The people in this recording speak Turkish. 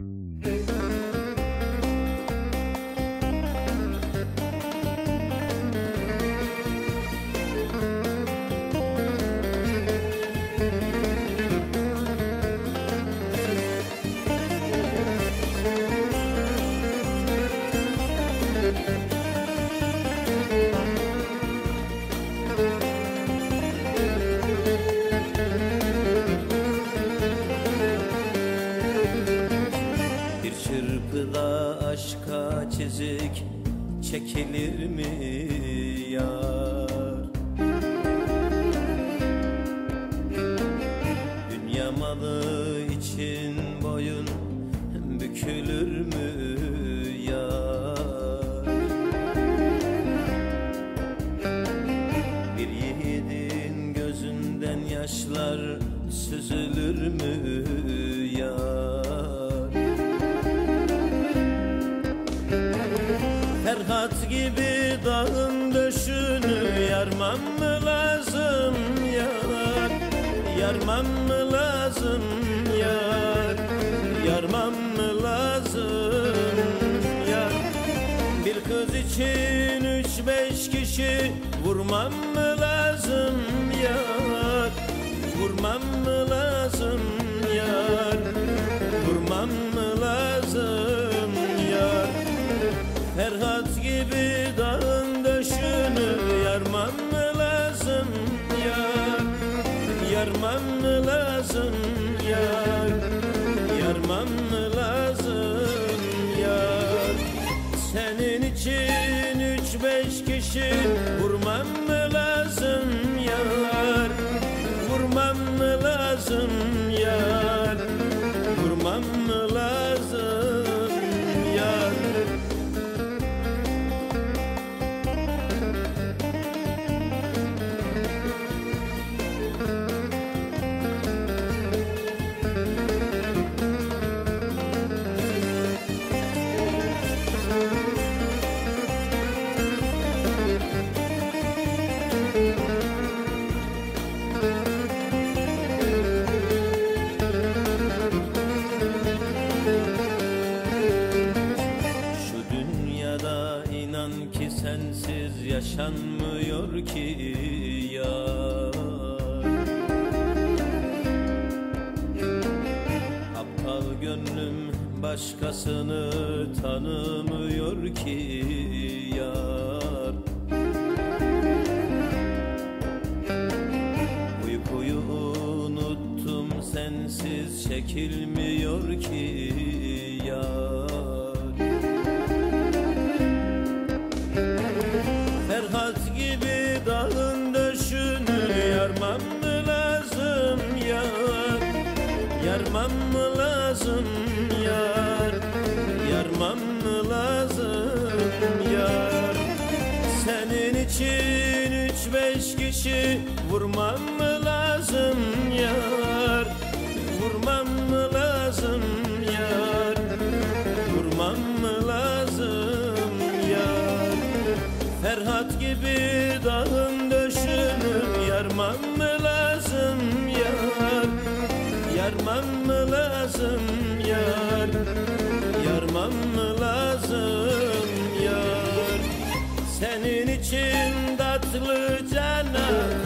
Bir çizik çekilir mi yar? Yarmam mı lazım yar Yarmam mı lazım yar Yarmam mı lazım yar Bir kız için üç beş kişi vurmam mı lazım yar Vurmam mı lazım yar Vurmam mı lazım yar Ferhat gibi dağın Yarmam lazım yar? Yarmam lazım yar? Senin için üç beş kişi vurmam mı yaşanmıyor ki yar. Aptal gönlüm başkasını tanımıyor ki yar. Uykuyu unuttum sensiz çekilmiyor ki yar Yarmam mı lazım yar? Yarmam mı lazım yar? Senin için üç beş kişi vurmam mı lazım yar? Vurmam mı lazım yar? Vurmam mı lazım yar? Ferhat gibi dağın olmam lazım yar? Senin için tatlı canan